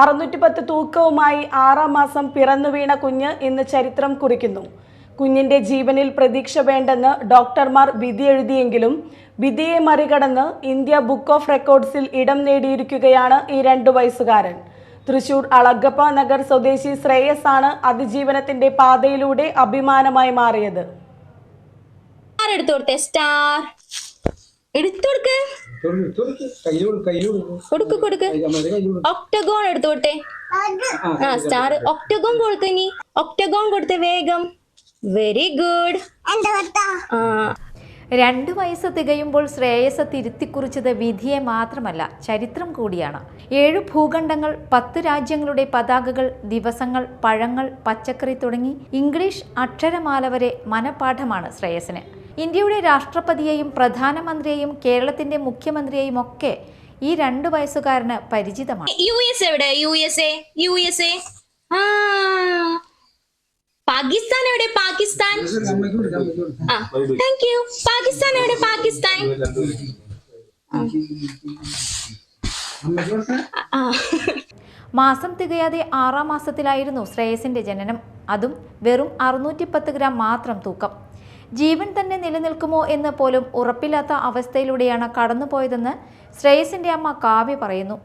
അറുന്നൂറ്റി പത്ത് തൂക്കവുമായി ആറാം മാസം പിറന്നു വീണ കുഞ്ഞ് ഇന്ന് ചരിത്രം കുറിക്കുന്നു. കുഞ്ഞിന്റെ ജീവനിൽ പ്രതീക്ഷ വേണ്ടെന്ന് ഡോക്ടർമാർ വിധി എഴുതിയെങ്കിലും വിധിയെ മറികടന്ന് ഇന്ത്യ ബുക്ക് ഓഫ് റെക്കോർഡ്സിൽ ഇടം നേടിയിരിക്കുകയാണ് ഈ രണ്ടു വയസ്സുകാരൻ. തൃശൂർ അളഗപ്പ നഗർ സ്വദേശി ശ്രേയസ് ആണ് അതിജീവനത്തിന്റെ പാതയിലൂടെ അഭിമാനമായി മാറിയത്. സ്റ്റാർ. എടുത്തു കൊടുക്ക് കൊടുക്ക്, കൊടുക്ക്. ഒക്ടഗോൺ എടുത്തോട്ടെ ആ സ്റ്റാർ ഒക്ടഗോൺ കൊടുക്ക ഇനി. ഒക്ടഗോൺ കൊടുത്ത് വേഗം. വെരി ഗുഡ് ആ. രണ്ടു വയസ്സ് തികയുമ്പോൾ ശ്രേയസ് തിരുത്തിക്കുറിച്ചത് വിധിയെ മാത്രമല്ല ചരിത്രം കൂടിയാണ്. ഏഴു ഭൂഖണ്ഡങ്ങൾ പത്ത് രാജ്യങ്ങളുടെ പതാകകൾ ദിവസങ്ങൾ പഴങ്ങൾ പച്ചക്കറി തുടങ്ങി ഇംഗ്ലീഷ് അക്ഷരമാല വരെ മനപാഠമാണ് ശ്രേയസിന് ഇന്ത്യയുടെ രാഷ്ട്രപതിയെയും പ്രധാനമന്ത്രിയെയും കേരളത്തിന്റെ മുഖ്യമന്ത്രിയെയും ഒക്കെ ഈ രണ്ടു വയസ്സുകാരന് പരിചിതമാണ്. യു എസ് എവിടെ? U S A? U S A? Pakistan എവിടെ? പാകിസ്ഥാൻ? താങ്ക് യു പാകിസ്ഥാൻ എവിടെ? പാകിസ്ഥാൻ. മാസം തികയാതെ ആറാം മാസത്തിലായിരുന്നു ശ്രേയസിന്റെ ജനനം. അതും വെറും അറുന്നൂറ്റി പത്ത് ഗ്രാം മാത്രം തൂക്കം. ജീവൻ തന്നെ നിലനിൽക്കുമോ എന്ന് പോലും ഉറപ്പില്ലാത്ത അവസ്ഥയിലൂടെയാണ് കടന്നുപോയതെന്ന് ശ്രേയസിന്റെ അമ്മ കാവ്യ പറയുന്നു.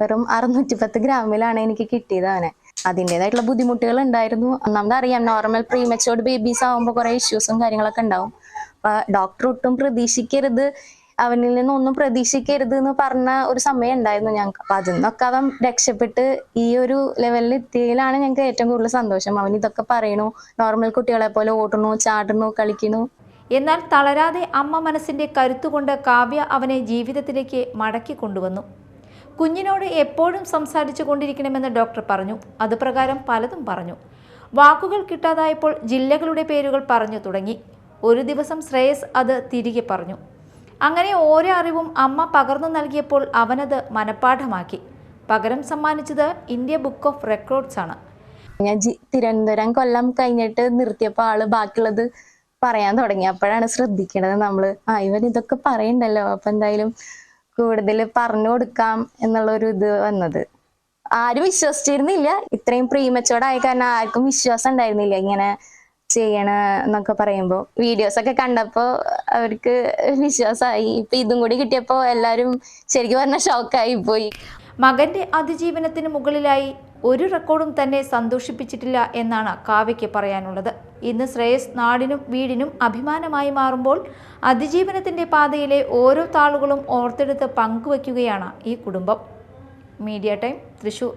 വെറും അറുന്നൂറ്റി പത്ത് ഗ്രാമിലാണ് എനിക്ക് കിട്ടിയത് അവനെ. അതിന്റെതായിട്ടുള്ള ബുദ്ധിമുട്ടുകൾ ഉണ്ടായിരുന്നു. ഒന്നാമത് അറിയാം നോർമൽ പ്രീമച്ചോർഡ് ബേബീസ് ആകുമ്പോൾ കുറെ ഇഷ്യൂസും കാര്യങ്ങളൊക്കെ ഉണ്ടാവും. ഡോക്ടർ ഒട്ടും പ്രതീക്ഷിക്കരുത് അവനിൽ നിന്ന് ഒന്നും പ്രതീക്ഷിക്കരുത് എന്ന് പറഞ്ഞ ഒരു സമയം ഉണ്ടായിരുന്നു ഞങ്ങൾക്ക്. അപ്പൊ അതിൽ നിന്നൊക്കെ അവൻ രക്ഷപ്പെട്ട് ഈ ഒരു ലെവലിൽ എത്തിയതിലാണ് ഞങ്ങൾക്ക് ഏറ്റവും കൂടുതൽ സന്തോഷം. അവൻ ഇതൊക്കെ പറയണു നോർമൽ കുട്ടികളെ പോലെ ഓടണു ചാടണു കളിക്കണു എന്നാൽ തളരാതെ അമ്മ മനസ്സിന്റെ കരുത്തുകൊണ്ട് കാവ്യ അവനെ ജീവിതത്തിലേക്ക് മടക്കി കൊണ്ടുവന്നു. കുഞ്ഞിനോട് എപ്പോഴും സംസാരിച്ചു കൊണ്ടിരിക്കണമെന്ന് ഡോക്ടർ പറഞ്ഞു. അതുപ്രകാരം പലതും പറഞ്ഞു. വാക്കുകൾ കിട്ടാതായപ്പോൾ ജില്ലകളുടെ പേരുകൾ പറഞ്ഞു തുടങ്ങി. ഒരു ദിവസം ശ്രേയസ് അത് തിരികെ പറഞ്ഞു. അങ്ങനെ ഓരോ അറിവും അമ്മ പകർന്നു നൽകിയപ്പോൾ അവനത് മനഃപ്പാഠമാക്കി. പകരം സമ്മാനിച്ചത് ഇന്ത്യ ബുക്ക് ഓഫ് റെക്കോർഡ്സ് ആണ്. ഞാൻ തിരുവനന്തപുരം കൊല്ലം കഴിഞ്ഞിട്ട് നിർത്തിയപ്പോൾ ആൾ ബാക്കിയുള്ളത് പറയാൻ തുടങ്ങി. അപ്പോഴാണ് ശ്രദ്ധിക്കേണ്ടത് നമ്മൾ ആ ഇവൻ ഇതൊക്കെ പറയണ്ടല്ലോ. അപ്പൊ എന്തായാലും കൂടുതൽ പറഞ്ഞു കൊടുക്കാം എന്നുള്ള ഒരു ഇത് വന്നത്. ആരും വിശ്വസിച്ചിരുന്നില്ല. ഇത്രയും പ്രീമച്ചോർഡായ കാരണം ആർക്കും വിശ്വാസം ഉണ്ടായിരുന്നില്ല. ഇങ്ങനെ ചെയ്യണ എന്നൊക്കെ പറയുമ്പോ വീഡിയോസ് ഒക്കെ കണ്ടപ്പോ അവർക്ക് വിശ്വാസമായി ഇപ്പൊ ഇതും കൂടി കിട്ടിയപ്പോ എല്ലാരും ശരിക്കും പറഞ്ഞ ഷോക്കായി പോയി. മകന്റെ അതിജീവനത്തിന് മുകളിലായി ഒരു റെക്കോർഡും തന്നെ സന്തോഷിപ്പിച്ചിട്ടില്ല എന്നാണ് കാവ്യയ്ക്ക് പറയാനുള്ളത്. ഇന്ന് ശ്രേയസ് നാടിനും വീടിനും അഭിമാനമായി മാറുമ്പോൾ അതിജീവനത്തിന്റെ പാതയിലെ ഓരോ താളുകളും ഓർത്തെടുത്ത് പങ്കുവയ്ക്കുകയാണ് ഈ കുടുംബം. Media time Thrissur.